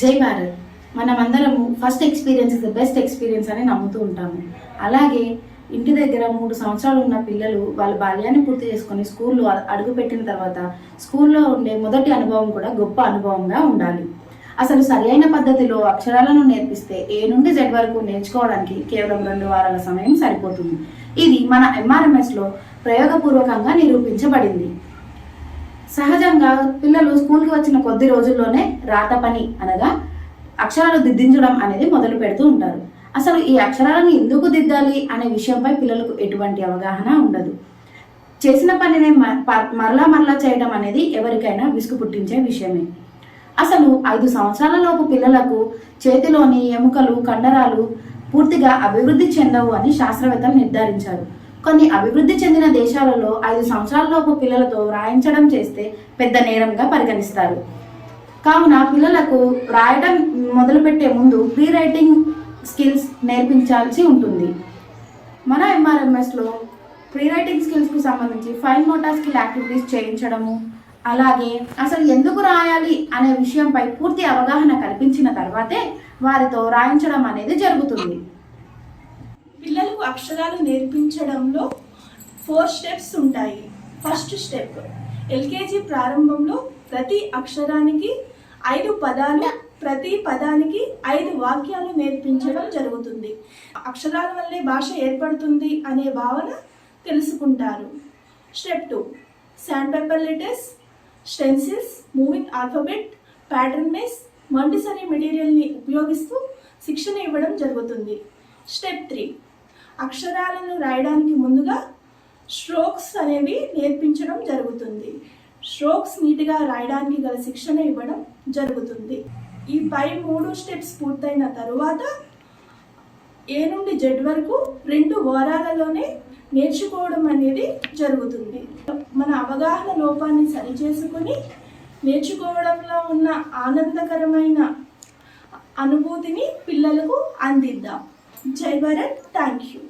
జై భారత్. మనమందరము first experience is the best experience అని నమ్ముతూ ఉంటాము. అలాగే ఇంటి దగ్గర మూడు సంవత్సరాలు ఉన్న పిల్లలు వాళ్ళ బాల్యాన్ని పూర్తి చేసుకొని స్కూల్లో అడుగుపెట్టిన తర్వాత స్కూల్లో ఉండే మొదటి అనుభవం కూడా గొప్ప అనుభవంగా ఉండాలి. అసలు సరైన పద్ధతిలో అక్షరాలను నేర్పిస్తే ఏ నుండి జెడ్ వరకు నేర్చుకోవడానికి కేవలం రెండు వారాల సమయం సరిపోతుంది. ఇది మన ఎంఆర్ఎంఎస్లో ప్రయోగపూర్వకంగా నిరూపించబడింది. సహజంగా పిల్లలు స్కూల్కి వచ్చిన కొద్ది రోజుల్లోనే రాత పని అనగా అక్షరాలు దిద్దించడం అనేది మొదలు పెడుతూ ఉంటారు. అసలు ఈ అక్షరాలను ఎందుకు దిద్దాలి అనే విషయంపై పిల్లలకు ఎటువంటి అవగాహన ఉండదు. చేసిన పనిని మ- ప- మరలా మరలా చేయడం అనేది ఎవరికైనా విసుగు పుట్టించే విషయమే. అసలు ఐదు సంవత్సరాలలోపు పిల్లలకు చేతిలోని ఎముకలు కండరాలు పూర్తిగా అభివృద్ధి చెందవు అని శాస్త్రవేత్తలు నిర్ధారించారు. కొన్ని అభివృద్ధి చెందిన దేశాలలో ఐదు సంవత్సరాలలోపు పిల్లలతో రాయించడం చేస్తే పెద్ద నేరంగా పరిగణిస్తారు. కావున పిల్లలకు రాయడం మొదలుపెట్టే ముందు ప్రీ రైటింగ్ స్కిల్స్ నేర్పించాల్సి ఉంటుంది. మన ఎంఆర్ఎంఎస్లో ప్రీ రైటింగ్ స్కిల్స్కు సంబంధించి ఫైన్ మోటార్ స్కిల్ యాక్టివిటీస్ చేయించడము అలాగే అసలు ఎందుకు రాయాలి అనే విషయంపై పూర్తి అవగాహన కల్పించిన తర్వాతే వారితో రాయించడం అనేది జరుగుతుంది. అక్షరాలు నేర్పించడంలో ఫోర్ స్టెప్స్ ఉంటాయి. ఫస్ట్ స్టెప్ ఎల్కేజీ ప్రారంభంలో ప్రతి అక్షరానికి ఐదు పదాలు ప్రతి పదానికి ఐదు వాక్యాలు నేర్పించడం జరుగుతుంది. అక్షరాల వల్లే భాష ఏర్పడుతుంది అనే భావన తెలుసుకుంటారు. Step two sandpaper letters stencils moving alphabet pattern maze Montessori మెటీరియల్ని ఉపయోగిస్తూ శిక్షణ ఇవ్వడం జరుగుతుంది. స్టెప్ త్రీ అక్షరాలను రాయడానికి ముందుగా స్ట్రోక్స్ అనేవి నేర్పించడం జరుగుతుంది. స్ట్రోక్స్ నీట్గా రాయడానికి గల శిక్షణ ఇవ్వడం జరుగుతుంది. ఈ పై మూడు స్టెప్స్ పూర్తయిన తరువాత ఏ నుండి జెడ్ వరకు రెండు వారాలలోనే నేర్చుకోవడం అనేది జరుగుతుంది. మన అవగాహన లోపాన్ని సరిచేసుకుని నేర్చుకోవడంలో ఉన్న ఆనందకరమైన అనుభూతిని పిల్లలకు అందిద్దాం. జై భారత్ థ్యాంక్ యూ